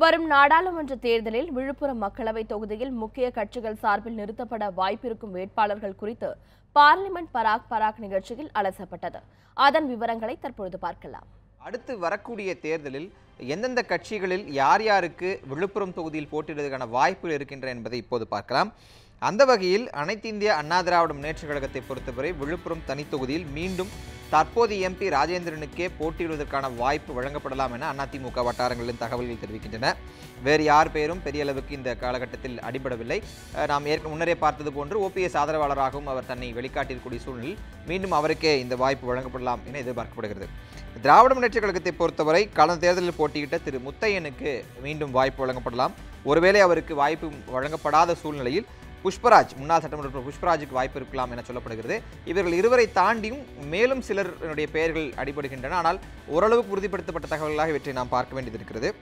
வரும் நாடாளுமன்ற தேர்தலில் விழுப்புரம் மக்களவை தொகுதியில் முக்கிய கட்சிகள் சார்பில் நிறுத்தப்பட வாய்ப்பிருக்கும் வேட்பாளர்கள் குறித்து பார்லிமெண்ட் பராக் பராக் நிகழ்ச்சியில் அலசப்பட்டது. அதன் விவரங்களை தற்பொழுது பார்க்கலாம். அடுத்து வரக்கூடிய தேர்தலில் எந்தெந்த கட்சிகளில் யார் யாருக்கு விழுப்புரம் தொகுதியில் போட்டியிடுவதற்கான வாய்ப்புகள் இருக்கின்றன என்பதை இப்போது பார்க்கலாம். அந்த வகையில் அனைத்து இந்திய அண்ணா திராவிட முன்னேற்றக் கழகத்தை பொறுத்தவரை விழுப்புரம் தனி தொகுதியில் மீண்டும் தற்போது எம்பி ராஜேந்திரனுக்கே போட்டியிடுவதற்கான வாய்ப்பு வழங்கப்படலாம் என அதிமுக வட்டாரங்களின் தகவல்கள் தெரிவிக்கின்றன. வேறு யார் பெயரும் பெரிய அளவுக்கு இந்த காலகட்டத்தில் அடிபடவில்லை. நாம் ஏற்க முன்னரே பார்த்தது போன்று ஓபிஎஸ் ஆதரவாளராகவும் அவர் தன்னை வெளிக்காட்டியிருக்கூடிய சூழலில் மீண்டும் அவருக்கே இந்த வாய்ப்பு வழங்கப்படலாம் என எதிர்பார்க்கப்படுகிறது. திராவிட முன்னேற்ற கழகத்தை பொறுத்தவரை கடந்த தேர்தலில் போட்டியிட்ட திரு முத்தையனுக்கு மீண்டும் வாய்ப்பு வழங்கப்படலாம். ஒருவேளை அவருக்கு வாய்ப்பு வழங்கப்படாத சூழ்நிலையில் புஷ்பராஜ் முன்னாள் சட்டமன்ற உறுப்பினர் புஷ்பராஜுக்கு வாய்ப்பு இருக்கலாம் என சொல்லப்படுகிறது. இவர்கள் இருவரை தாண்டியும் மேலும் சிலருடைய பெயர்கள் அடிபடுகின்றன. ஆனால் ஓரளவுக்கு உறுதிப்படுத்தப்பட்ட தகவல்களாக இவற்றை நாம் பார்க்க வேண்டியது இருக்கிறது.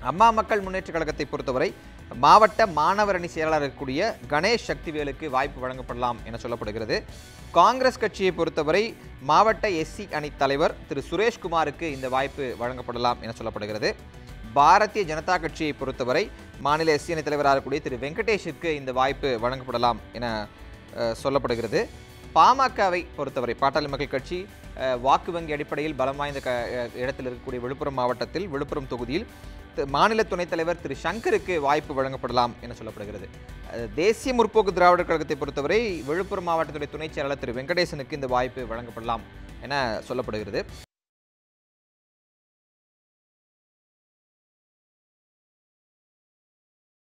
அம்மா மக்கள் முன்னேற்றக் கழகத்தை பொறுத்தவரை மாவட்ட மாணவர் அணி செயலாளர் இருக்கக்கூடிய கணேஷ் சக்திவேலுக்கு வாய்ப்பு வழங்கப்படலாம் என சொல்லப்படுகிறது. காங்கிரஸ் கட்சியை பொறுத்தவரை மாவட்ட எஸ்சி அணி தலைவர் திரு சுரேஷ்குமாருக்கு இந்த வாய்ப்பு வழங்கப்படலாம் என சொல்லப்படுகிறது. பாரதிய ஜனதா கட்சியை பொறுத்தவரை மாநில எஸ்சி அணி தலைவராக இருக்கக்கூடிய திரு வெங்கடேஷிற்கு இந்த வாய்ப்பு வழங்கப்படலாம் என சொல்லப்படுகிறது. பாமகவை பொறுத்தவரை பாட்டாளி மக்கள் கட்சி வாக்கு வங்கி அடிப்படையில் பலம் வாய்ந்த க இடத்தில் இருக்கக்கூடிய விழுப்புரம் மாவட்டத்தில் விழுப்புரம் தொகுதியில் மாநில துணைத் தலைவர் திரு சங்கருக்கு வாய்ப்பு வழங்கப்படலாம் என சொல்லப்படுகிறது. தேசிய முற்போக்கு திராவிடர் கழகத்தை பொறுத்தவரை விழுப்புரம் மாவட்டத்துடைய துணைச் செயலாளர் திரு வெங்கடேசனுக்கு இந்த வாய்ப்பு வழங்கப்படலாம் என சொல்லப்படுகிறது.